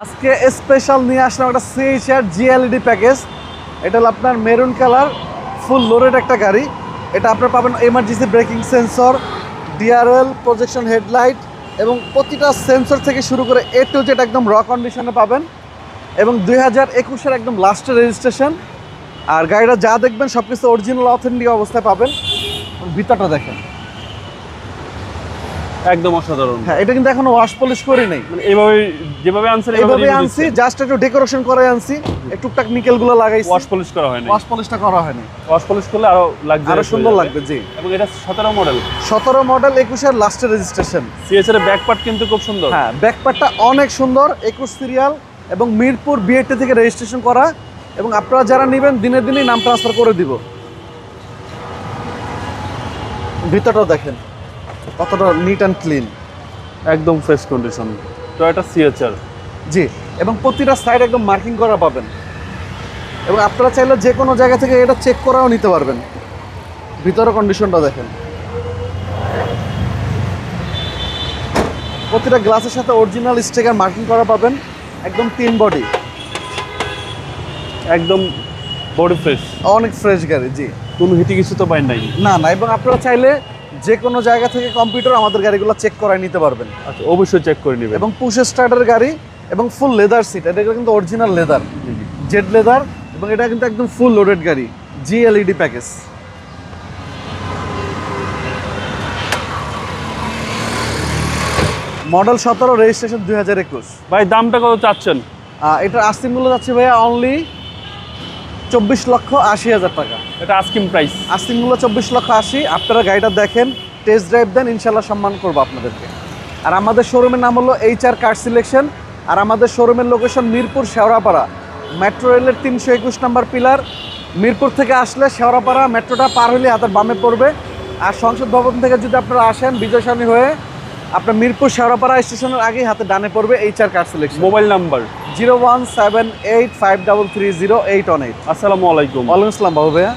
আজকে স্পেশাল নিয়ে আসলাম একটা সিএইচআর জিএলইডি প্যাকেজ এটা হলো আপনার মেরুন কালার ফুল লোডেড একটা গাড়ি। এটা আপনার পাবেন emergency braking sensor DRL projection headlight এবং প্রতিটা সেন্সর থেকে শুরু করে এ টু জেড একদম র কন্ডিশনে পাবেন। এবং দুই হাজার একুশের একদম লাস্টের রেজিস্ট্রেশন আর গাড়িটা যা দেখবেন সব কিছু অরিজিনাল অথেন্টিক অবস্থায় পাবেন। ভিতরটা দেখেন। একদম অসাধারণ। হ্যাঁ এটা কিন্তু এখনও ওয়াশ পলিশ করি নেই। মানে এইভাবে যেভাবে আনছেন এইভাবে আনছি জাস্ট একটু ডেকোরেশন করে আনছি। একটু টুকটাক নিকেলগুলো লাগাইছি। ওয়াশ পলিশ করা হয়নি। ওয়াশ পলিশটা করা হয়নি। ওয়াশ পলিশ করলে আরও লাগবে আরও সুন্দর লাগবে জি। এবং এটা সতেরো মডেল সতেরো মডেল একুশের লাস্টের রেজিস্ট্রেশন সিএস এর ব্যাক পার্ট কিন্তু খুব সুন্দর। হ্যাঁ ব্যাকপার্টটা অনেক সুন্দর একুশ সিরিয়াল এবং মিরপুর বিএটি থেকে রেজিস্ট্রেশন করা। এবং আপনারা যারা নেবেন দিনে দিনেই নাম ট্রান্সফার করে দিব। ভিতরটা দেখেন। কতটা নিট অ্যান্ড ক্লিন একদম ফ্রেশ কন্ডিশন তো এটা সিএচআর জি এবং প্রতিটা সাইড একদম মার্কিং করা পাবেন। এবং আপনারা চাইলে যে কোনো জায়গা থেকে এটা চেক করাও নিতে পারবেন। ভিতরে কন্ডিশনটা দেখেন। প্রতিটা গ্লাসের সাথে অরিজিনাল স্টিকার মার্কিং করা পাবেন। একদম তিন বডি একদম বডি ফ্রেশ অনেক ফ্রেশ গাড়ি জি। কোনো হিটি কিছু তো পাই নাই। না না এবং আপনারা চাইলে যে কোনো জায়গা থেকে কম্পিউটার আমাদের গাড়িগুলো চেক করায় নিতে পারবেন। আচ্ছা অবশ্যই চেক করে নেবেন। এবং পুশ স্টার্টার গাড়ি এবং ফুল লেদার সিট এটা কিন্তু অরিজিনাল লেদার। জেড লেদার এবং এটা কিন্তু একদম ফুল লোডেড গাড়ি। জি জিএলইডি প্যাকেজ মডেল সতেরো রেজিস্ট্রেশন দুই হাজার একুশ। ভাই দামটা কত চাচ্ছেন? এটার আস্তিং মূল্য যাচ্ছে ভাইয়া অনলি চব্বিশ লক্ষ আশি হাজার টাকা। এটা আস্কিং প্রাইস আস্তিং মূল্য চব্বিশ লক্ষ আশি। আপনারা গাড়িটা দেখেন টেস্ট ড্রাইভ দেন ইনশাল্লাহ সম্মান করব আপনাদেরকে। আর আমাদের শোরুমের নাম হলো এইচ আর কার সিলেকশন আর আমাদের শোরুমের লোকেশন মিরপুর শেওড়াপাড়া। মেট্রো রেলের তিনশো একুশ নম্বর পিলার মিরপুর থেকে আসলে শেওড়াপাড়া মেট্রোটা পার হলে হাতের বামে পড়বে। আর সংসদ ভবন থেকে যদি আপনারা আসেন বিজয়সানী হয়ে আপনার মিরপুর শেওড়াপাড়া স্টেশনের আগেই হাতে ডানে পড়বে H R car selection mobile number zero one seven eight five double three zero eight one eight. আসসালামু আলাইকুম। ওয়ালাইকুম আসসালাম বাবু ভাইয়া।